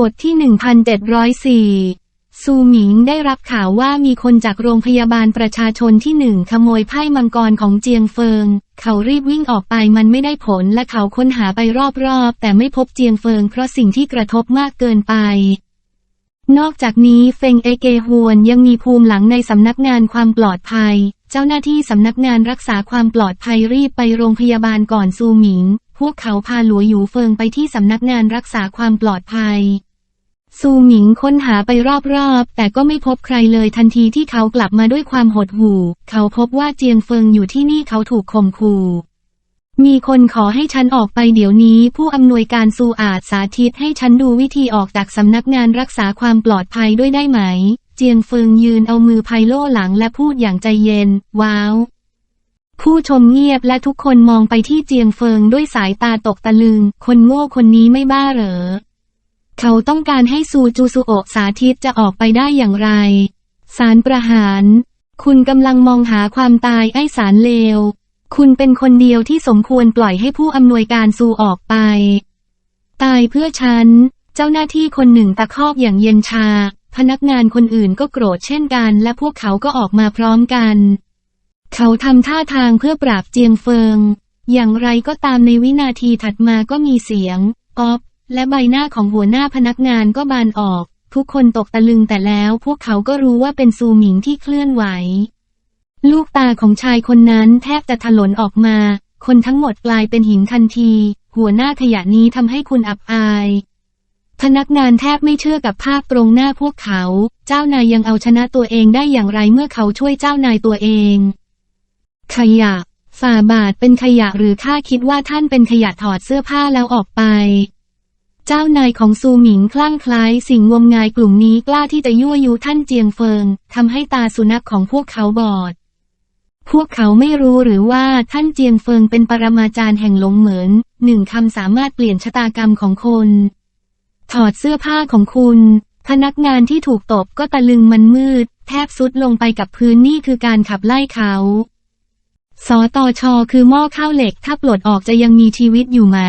บทที่ 1704 ซูหมิงได้รับข่าวว่ามีคนจากโรงพยาบาลประชาชนที่หนึ่งขโมยไพ่มังกรของเจียงเฟิง เขารีบวิ่งออกไปมันไม่ได้ผลและเขาค้นหาไปรอบๆ แต่ไม่พบเจียงเฟิงเพราะสิ่งที่กระทบมากเกินไป นอกจากนี้เฟงเอเกฮวนยังมีภูมิหลังในสำนักงานความปลอดภัย เจ้าหน้าที่สำนักงานรักษาความปลอดภัยรีบไปโรงพยาบาลก่อนซูหมิง พวกเขาพาหลัวหยูเฟิงไปที่สำนักงานรักษาความปลอดภัย ซูหมิงค้นหาไปรอบๆ แต่ก็ไม่พบใครเลยทันทีที่เขากลับมาด้วยความหดหู่ เขาพบว่าเจียงเฟิงอยู่ที่นี่เขาถูกข่มขู่ มีคนขอให้ฉันออกไปเดี๋ยวนี้ ผู้อำนวยการซูอาจสาธิตให้ฉันดูวิธีออกจากสำนักงานรักษาความปลอดภัยด้วยได้ไหม เจียงเฟิงยืนเอามือไพโล่หลังและพูดอย่างใจเย็น ว้าว ผู้ชมเงียบและทุกคนมองไปที่เจียงเฟิงด้วยสายตาตกตะลึง คนโง่คนนี้ไม่บ้าเหรอ เขาต้องการให้ซูจูซุโอะสาธิตจะออกไปได้อย่างไร สารประหาร คุณกำลังมองหาความตายไอ้สารเลว คุณเป็นคนเดียวที่สมควรปล่อยให้ผู้อำนวยการซูออกไป ตายเพื่อฉัน เจ้าหน้าที่คนหนึ่งตะคอกอย่างเย็นชา พนักงานคนอื่นก็โกรธเช่นกัน และพวกเขาก็ออกมาพร้อมกัน เขาทำท่าทางเพื่อปราบเจียงเฟิง อย่างไรก็ตามในวินาทีถัดมาก็มีเสียงก๊อบ และใบหน้าของหัวหน้าพนักงานก็บานออก ทุกคนตกตะลึงแต่แล้วพวกเขาก็รู้ว่าเป็นซูหมิงที่เคลื่อนไหว ลูกตาของชายคนนั้นแทบจะถลนออกมา คนทั้งหมดกลายเป็นหินทันที หัวหน้าขยะนี้ทำให้คุณอับอายพนักงานแทบไม่เชื่อกับภาพตรงหน้าพวกเขา เจ้านายยังเอาชนะตัวเองได้อย่างไรเมื่อเขาช่วยเจ้านายตัวเอง ขยะ ฝ่าบาทเป็นขยะหรือข้าคิดว่าท่านเป็นขยะถอดเสื้อผ้าแล้วออกไป เจ้านายของซูหมิงคลั่งคล้ายสิ่งงมงายกลุ่มนี้กล้าที่จะยั่วยุท่านเจียงเฟิงทำให้ตาสุนัขของพวกเขาบอด พวกเขาไม่รู้หรือว่าท่านเจียงเฟิงเป็นปรมาจารย์แห่งหลงเหมือนหนึ่งคำสามารถเปลี่ยนชะตากรรมของคน ถอดเสื้อผ้าของคุณ พนักงานที่ถูกตบก็ตะลึงมันมืด แทบสุดลงไปกับพื้นนี่คือการขับไล่เขาสอตอชอคือหม้อข้าวเหล็กถ้าปลดออกจะยังมีชีวิตอยู่ไหม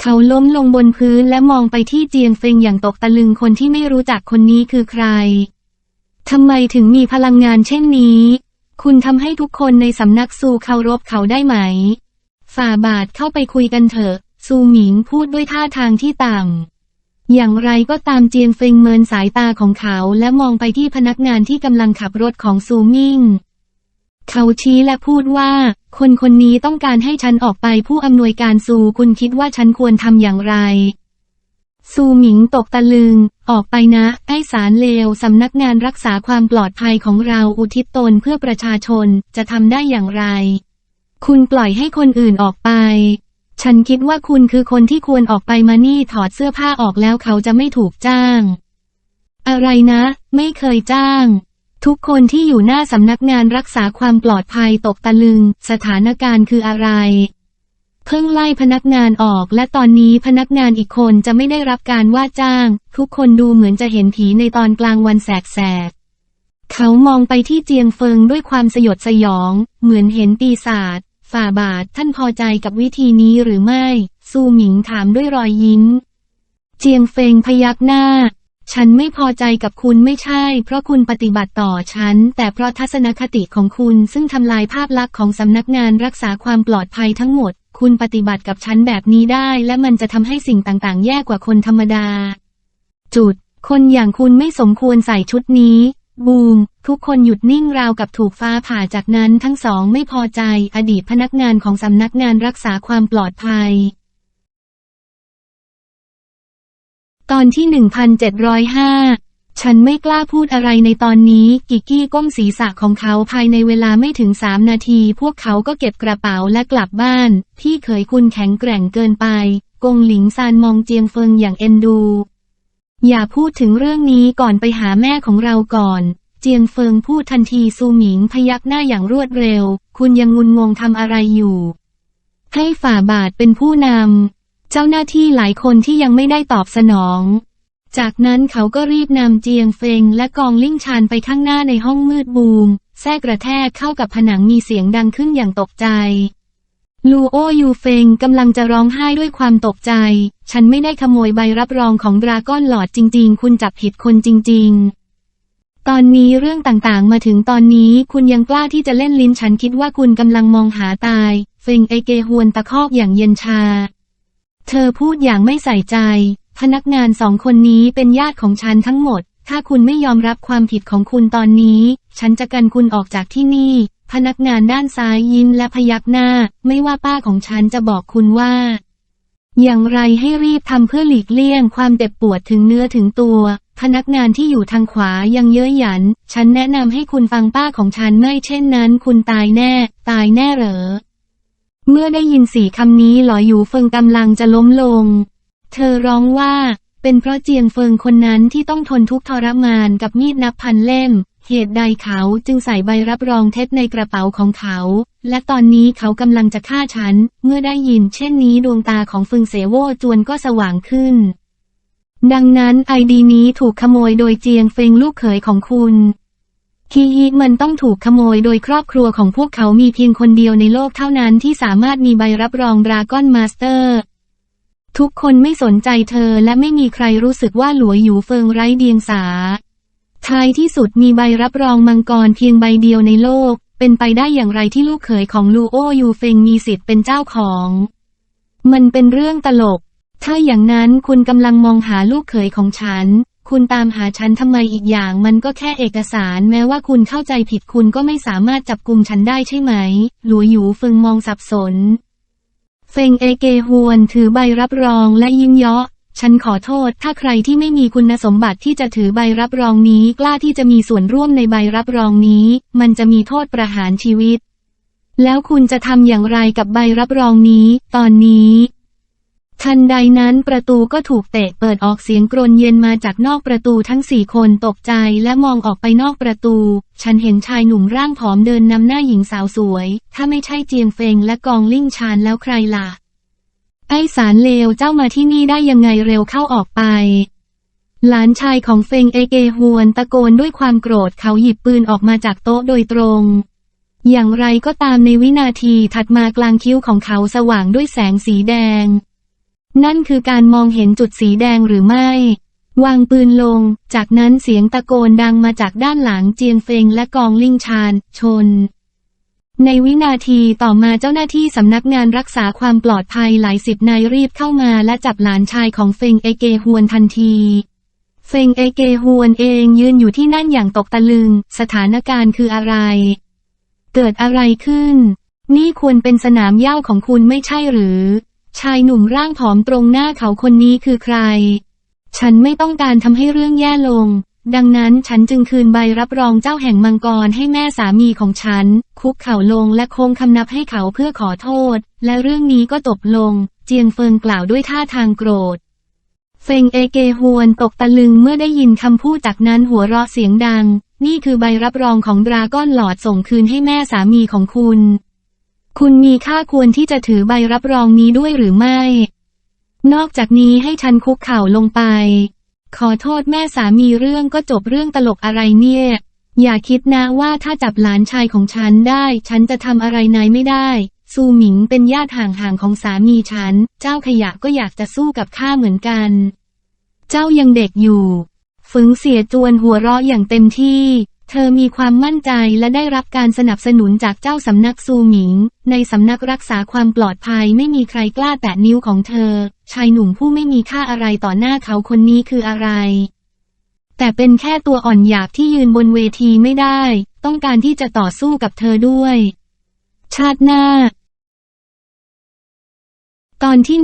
เขาล้มลงบนพื้นและมองไปที่เจียงเฟิงอย่างตกตะลึงคนที่ไม่รู้จักคนนี้คือใคร ทำไมถึงมีพลังงานเช่นนี้ คุณทำให้ทุกคนในสำนักซูเคารพเขาได้ไหม ฝ่าบาทเข้าไปคุยกันเถอะ ซูหมิงพูดด้วยท่าทางที่ต่ำ อย่างไรก็ตามเจียงเฟิงเมินสายตาของเขาและมองไปที่พนักงานที่กำลังขับรถของซูมิ่ง เขาชี้และพูดว่า คนคนนี้ต้องการให้ฉันออกไปผู้อำนวยการซูคุณคิดว่าฉันควรทำอย่างไร ซูหมิงตกตะลึง ออกไปนะ ไอ้สารเลวสำนักงานรักษาความปลอดภัยของเราอุทิศตนเพื่อประชาชนจะทำได้อย่างไร คุณปล่อยให้คนอื่นออกไป ฉันคิดว่าคุณคือคนที่ควรออกไปมานี่ถอดเสื้อผ้าออกแล้วเขาจะไม่ถูกจ้าง อะไรนะ ไม่เคยจ้าง ทุกคนที่อยู่หน้าสำนักงานรักษาความปลอดภัยตกตะลึง สถานการณ์คืออะไร เพิ่งไล่พนักงานออก และตอนนี้พนักงานอีกคนจะไม่ได้รับการว่าจ้าง ทุกคนดูเหมือนจะเห็นผีในตอนกลางวันแสกๆเขามองไปที่เจียงเฟิงด้วยความสยดสยอง เหมือนเห็นปีศาจฝ่าบาทท่านพอใจกับวิธีนี้หรือไม่ ซูหมิงถามด้วยรอยยิ้ม เจียงเฟงพยักหน้า ฉันไม่พอใจกับคุณไม่ใช่ เพราะคุณปฏิบัติต่อฉัน แต่เพราะทัศนคติของคุณซึ่งทำลายภาพลักษณ์ของสำนักงานรักษาความปลอดภัยทั้งหมด คุณปฏิบัติกับฉันแบบนี้ได้ และมันจะทำให้สิ่งต่างๆ แย่กว่าคนธรรมดา จุด คนอย่างคุณไม่สมควรใส่ชุดนี้ บูม ทุกคนหยุดนิ่งราวกับถูกฟ้าผ่าจากนั้นทั้งสองไม่พอใจ อดีตพนักงานของสำนักงานรักษาความปลอดภัย ตอนที่ 1705 ฉันไม่กล้าพูดอะไรในตอนนี้ กิกกี้ก้มศีรษะของเขาภายในเวลาไม่ถึงสามนาที พวกเขาก็เก็บกระเป๋าและกลับบ้าน พี่เขยคุณแข็งแกร่งเกินไป กงหลิงซานมองเจียงเฟิงอย่างเอ็นดู อย่าพูดถึงเรื่องนี้ก่อนไปหาแม่ของเราก่อน เจียงเฟิงพูดทันทีซูหมิงพยักหน้าอย่างรวดเร็ว คุณยังงุนงงทำอะไรอยู่ ให้ฝ่าบาทเป็นผู้นำ เจ้าหน้าที่หลายคนที่ยังไม่ได้ตอบสนอง จากนั้นเขาก็รีบนำเจียงเฟงและกองลิ่งชานไปข้างหน้าในห้องมืดบูม แทรกกระแทกเข้ากับผนังมีเสียงดังขึ้นอย่างตกใจลูโอยูเฟงกำลังจะร้องไห้ด้วยความตกใจ ฉันไม่ได้ขโมยใบรับรองของดราก้อนหลอดจริง ๆ คุณจับผิดคนจริง ๆ ตอนนี้เรื่องต่างๆ มาถึงตอนนี้คุณยังกล้าที่จะเล่นลิ้นฉันคิดว่าคุณกำลังมองหาตาย เฟงไอเกฮวนตะคอกอย่างเย็นชา เธอพูดอย่างไม่ใส่ใจ พนักงานสองคนนี้เป็นญาติของฉันทั้งหมด ถ้าคุณไม่ยอมรับความผิดของคุณตอนนี้ ฉันจะกันคุณออกจากที่นี่ พนักงานด้านซ้ายยิ้มและพยักหน้า ไม่ว่าป้าของฉันจะบอกคุณว่า อย่างไรให้รีบทำเพื่อหลีกเลี่ยงความเจ็บปวดถึงเนื้อถึงตัวพนักงานที่อยู่ทางขวายังเย้ยหยัน ฉันแนะนำให้คุณฟังป้าของฉันไม่เช่นนั้น คุณตายแน่ ตายแน่เหรอ เมื่อได้ยินสี่คำนี้หลออยู่เฟิงกำลังจะล้มลง เธอร้องว่า เป็นเพราะเจียงเฟิงคนนั้นที่ต้องทนทุกข์ทรมานกับมีดนับพันเล่ม เหตุใดเขาจึงใส่ใบรับรองเท็จในกระเป๋าของเขา และตอนนี้เขากำลังจะฆ่าฉัน เมื่อได้ยินเช่นนี้ดวงตาของฟึงเสโวจวนก็สว่างขึ้น ดังนั้นไอดีนี้ถูกขโมยโดยเจียงเฟิงลูกเขยของคุณ คีฮีมันต้องถูกขโมยโดยครอบครัวของพวกเขามีเพียงคนเดียวในโลกเท่านั้นที่สามารถมีใบรับรองดราก้อนมาสเตอร์ ทุกคนไม่สนใจเธอและไม่มีใครรู้สึกว่าหลัวอยู่เฟิงไร้เดียงสาท้ายที่สุดมีใบรับรองมังกรเพียงใบเดียวในโลก เป็นไปได้อย่างไรที่ลูกเขยของลูโอยูเฟงมีสิทธิ์เป็นเจ้าของ มันเป็นเรื่องตลก ถ้าอย่างนั้นคุณกำลังมองหาลูกเขยของฉัน คุณตามหาฉันทำไมอีกอย่างมันก็แค่เอกสาร แม้ว่าคุณเข้าใจผิดคุณก็ไม่สามารถจับกลุ่มฉันได้ใช่ไหม หลัวหยูเฟิงมองสับสน เฟงเอเกฮวนถือใบรับรองและยิ้มเยาะ ฉันขอโทษ ถ้าใครที่ไม่มีคุณสมบัติที่จะถือใบรับรองนี้ กล้าที่จะมีส่วนร่วมในใบรับรองนี้ มันจะมีโทษประหารชีวิต แล้วคุณจะทำอย่างไรกับใบรับรองนี้ ตอนนี้ ทันใดนั้นประตูก็ถูกเตะเปิดออกเสียงกรนเย็นมาจากนอกประตูทั้งสี่คนตกใจและมองออกไปนอกประตู ฉันเห็นชายหนุ่มร่างผอมเดินนำหน้าหญิงสาวสวย ถ้าไม่ใช่เจียงเฟงและกองลิ่งชานแล้วใครล่ะ ไอ้สารเลวเจ้ามาที่นี่ได้ยังไงเร็วเข้าออกไป หลานชายของเฟงเอเกฮวนตะโกนด้วยความโกรธเขาหยิบปืนออกมาจากโต๊ะโดยตรงอย่างไรก็ตามในวินาทีถัดมากลางคิ้วของเขาสว่างด้วยแสงสีแดง นั่นคือการมองเห็นจุดสีแดงหรือไม่ วางปืนลง จากนั้นเสียงตะโกนดังมาจากด้านหลังเจียงเฟงและกองลิงชานชน ในวินาทีต่อมาเจ้าหน้าที่สำนักงานรักษาความปลอดภัยหลายสิบนายรีบเข้ามาและจับหลานชายของเฟงเอเกฮวนทันทีเฟงเอเกฮวนเองยืนอยู่ที่นั่นอย่างตกตะลึง สถานการณ์คืออะไร เกิดอะไรขึ้น นี่ควรเป็นสนามเย้าของคุณไม่ใช่หรือ ชายหนุ่มร่างผอมตรงหน้าเขาคนนี้คือใคร ฉันไม่ต้องการทำให้เรื่องแย่ลง ดังนั้นฉันจึงคืนใบรับรองเจ้าแห่งมังกรให้แม่สามีของฉัน คุกเข่าลงและโค้งคำนับให้เขาเพื่อขอโทษ และเรื่องนี้ก็จบลง เจียงเฟิงกล่าวด้วยท่าทางโกรธ เฟงเอเกฮวนตกตะลึงเมื่อได้ยินคำพูดจากนั้นหัวเราะเสียงดัง นี่คือใบรับรองของดราก้อนหลอดส่งคืนให้แม่สามีของคุณ คุณมีค่าควรที่จะถือใบรับรองนี้ด้วยหรือไม่ นอกจากนี้ให้ฉันคุกเข่าลงไป ขอโทษแม่สามีเรื่องก็จบเรื่องตลกอะไรเนี่ย อย่าคิดนะว่าถ้าจับหลานชายของฉันได้ ฉันจะทำอะไรนายไม่ได้ ซูหมิงเป็นญาติห่างๆของสามีฉัน เจ้าขยะก็อยากจะสู้กับข้าเหมือนกัน เจ้ายังเด็กอยู่ ฝึงเสียจวนหัวเราะอย่างเต็มที่ เธอมีความมั่นใจและได้รับการสนับสนุนจากเจ้าสำนักซูหมิง ในสำนักรักษาความปลอดภัยไม่มีใครกล้าแตะนิ้วของเธอ ชายหนุ่มผู้ไม่มีค่าอะไรต่อหน้าเขาคนนี้คืออะไร แต่เป็นแค่ตัวอ่อนหยาบที่ยืนบนเวทีไม่ได้ ต้องการที่จะต่อสู้กับเธอด้วย ชาติหน้า ตอนที่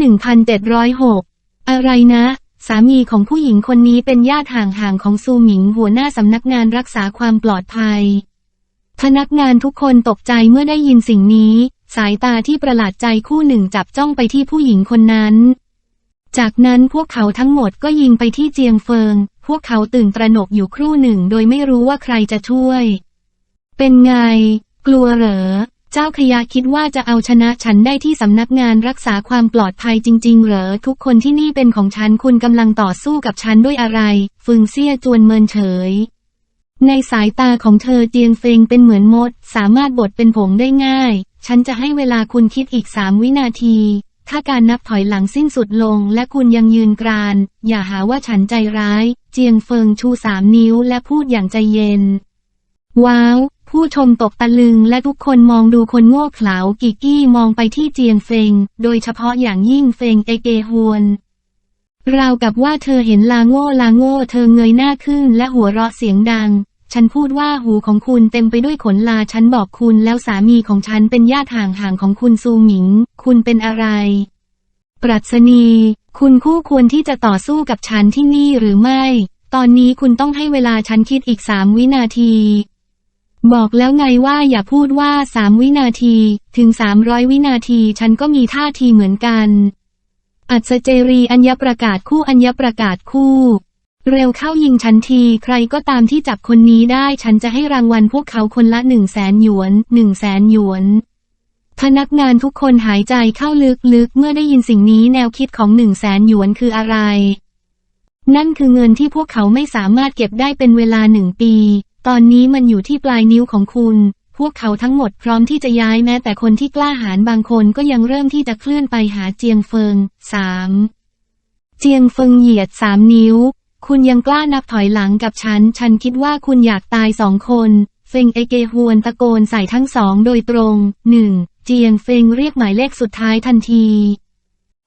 1706 อะไรนะ สามีของผู้หญิงคนนี้เป็นญาติห่างๆของซูหมิงหัวหน้าสำนักงานรักษาความปลอดภัย พนักงานทุกคนตกใจเมื่อได้ยินสิ่งนี้ สายตาที่ประหลาดใจคู่หนึ่งจับจ้องไปที่ผู้หญิงคนนั้น จากนั้นพวกเขาทั้งหมดก็ยิงไปที่เจียงเฟิง พวกเขาตื่นตระหนกอยู่ครู่หนึ่งโดยไม่รู้ว่าใครจะช่วย เป็นไง กลัวเหรอ เจ้าขยะคิดว่าจะเอาชนะฉันได้ที่สำนักงานรักษาความปลอดภัยจริง ๆ เหรอ ทุกคนที่นี่เป็นของฉันคุณกำลังต่อสู้กับฉันด้วยอะไร ฟึงเซี่ยจวนเมินเฉย ในสายตาของเธอเจียงเฟงเป็นเหมือนมด สามารถบดเป็นผงได้ง่าย ฉันจะให้เวลาคุณคิดอีกสามวินาที ถ้าการนับถอยหลังสิ้นสุดลงและคุณยังยืนกราน อย่าหาว่าฉันใจร้าย เจียงเฟิงชูสามนิ้วและพูดอย่างใจเย็น ว้าว ผู้ชมตกตะลึงและทุกคนมองดูคนโง่เขลากิกกี้มองไปที่เจียงเฟง โดยเฉพาะอย่างยิ่งเฟงเอเกฮวนราวกับว่าเธอเห็นลาโง่ลาโง่เธอเงยหน้าขึ้นและหัวเราะเสียงดัง ฉันพูดว่าหูของคุณเต็มไปด้วยขนลาฉันบอกคุณแล้วสามีของฉันเป็นญาติห่างๆของคุณซูหมิง คุณเป็นอะไร ปรัชนี คุณคู่ควรที่จะต่อสู้กับฉันที่นี่หรือไม่ ตอนนี้คุณต้องให้เวลาฉันคิดอีกสามวินาที บอกแล้วไงว่าอย่าพูดว่าสามวินาที ถึงสามร้อยวินาทีฉันก็มีท่าทีเหมือนกัน อัศเจรีอัญญประกาศคู่อัญญประกาศคู่ เร็วเข้ายิงฉันทีใครก็ตามที่จับคนนี้ได้ฉันจะให้รางวัลพวกเขาคนละหนึ่งแสนหยวนหนึ่งแสนหยวนพนักงานทุกคนหายใจเข้าลึกๆ เมื่อได้ยินสิ่งนี้แนวคิดของหนึ่งแสนหยวนคืออะไร นั่นคือเงินที่พวกเขาไม่สามารถเก็บได้เป็นเวลาหนึ่งปี ตอนนี้มันอยู่ที่ปลายนิ้วของคุณ พวกเขาทั้งหมดพร้อมที่จะย้ายแม้แต่คนที่กล้าหาญบางคนก็ยังเริ่มที่จะเคลื่อนไปหาเจียงเฟิงสามเจียงเฟิงเหยียดสามนิ้ว คุณยังกล้านับถอยหลังกับฉัน ฉันคิดว่าคุณอยากตายสองคนเฟงเอเกฮวนตะโกนใส่ทั้งสองโดยตรงหนึ่งเจียงเฟงเรียกหมายเลขสุดท้ายทันที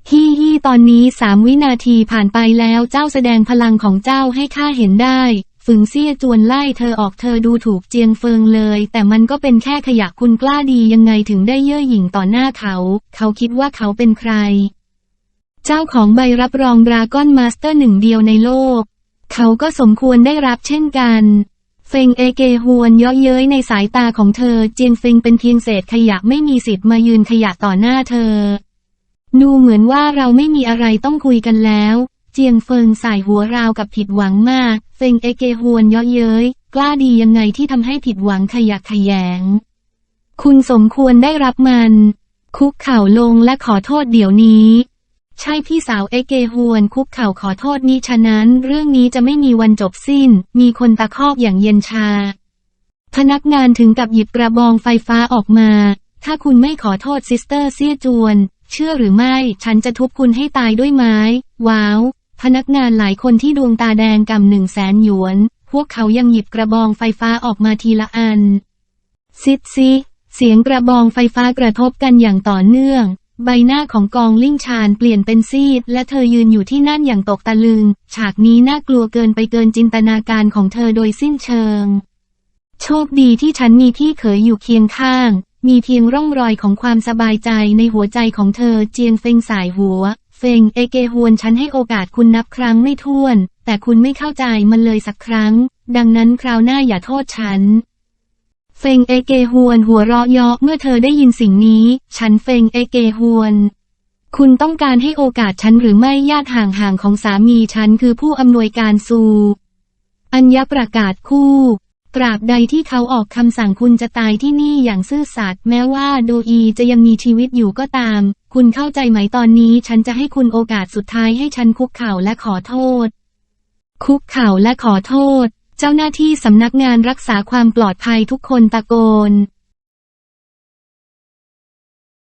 ฮีฮีตอนนี้สามวินาทีผ่านไปแล้วเจ้าแสดงพลังของเจ้าให้ข้าเห็นได้ ฝึงเซี่ยจวนไล่เธอออกเธอดูถูกเจียงเฟิงเลย แต่มันก็เป็นแค่ขยะคุณกล้าดียังไงถึงได้เย่อหยิ่งต่อหน้าเขา เขาคิดว่าเขาเป็นใคร เจ้าของใบรับรองดราก้อนมาสเตอร์หนึ่งเดียวในโลก เขาก็สมควรได้รับเช่นกันเฟงเอเกฮวนย่อเย้ยในสายตาของเธอเจียนเฟงเป็นเพียงเศษขยะไม่มีสิทธิ์มายืนขยะต่อหน้าเธอ ดูเหมือนว่าเราไม่มีอะไรต้องคุยกันแล้ว เจียงเฟิงสายหัวราวกับผิดหวังมากเฟงเอเกฮวนเย่อเย้ย กล้าดียังไงที่ทำให้ผิดหวังขยะแขยง คุณสมควรได้รับมัน คุกเข่าลงและขอโทษเดี๋ยวนี้ ใช่พี่สาวเอเกฮวนคุกเข่าขอโทษนี้ฉะนั้น เรื่องนี้จะไม่มีวันจบสิ้น มีคนตะคอกอย่างเย็นชา พนักงานถึงกับหยิบกระบองไฟฟ้าออกมา ถ้าคุณไม่ขอโทษซิสเตอร์เซี่ยจวน เชื่อหรือไม่ ฉันจะทุบคุณให้ตายด้วยไม้ ว้าว พนักงานหลายคนที่ดวงตาแดงกำหนึ่งแสนหยวน พวกเขายังหยิบกระบองไฟฟ้าออกมาทีละอัน ซิดซิเสียงกระบองไฟฟ้ากระทบกันอย่างต่อเนื่อง ใบหน้าของกองลิ่งชานเปลี่ยนเป็นซีด และเธอยืนอยู่ที่นั่นอย่างตกตะลึง ฉากนี้น่ากลัวเกินไปเกินจินตนาการของเธอโดยสิ้นเชิง โชคดีที่ฉันมีพี่เขยอยู่เคียงข้าง มีเพียงร่องรอยของความสบายใจในหัวใจของเธอเจียงเฟงสายหัว เฟงเอเกฮวนฉันให้โอกาสคุณนับครั้งไม่ถ้วน แต่คุณไม่เข้าใจมันเลยสักครั้ง ดังนั้นคราวหน้าอย่าโทษฉัน เฟงเอเกฮวนหัวเราะเยาะเมื่อเธอได้ยินสิ่งนี้ ฉันเฟงเอเกฮวนคุณต้องการให้โอกาสฉันหรือไม่ญาติห่างๆของสามีฉันคือผู้อำนวยการซู อัญญประกาศคู่ ตราบใดที่เขาออกคำสั่งคุณจะตายที่นี่อย่างซื่อสัตย์แม้ว่าโดอีจะยังมีชีวิตอยู่ก็ตาม คุณเข้าใจไหมตอนนี้ฉันจะให้คุณโอกาสสุดท้ายให้ฉันคุกเข่าและขอโทษ คุกเข่าและขอโทษ เจ้าหน้าที่สำนักงานรักษาความปลอดภัยทุกคนตะโกน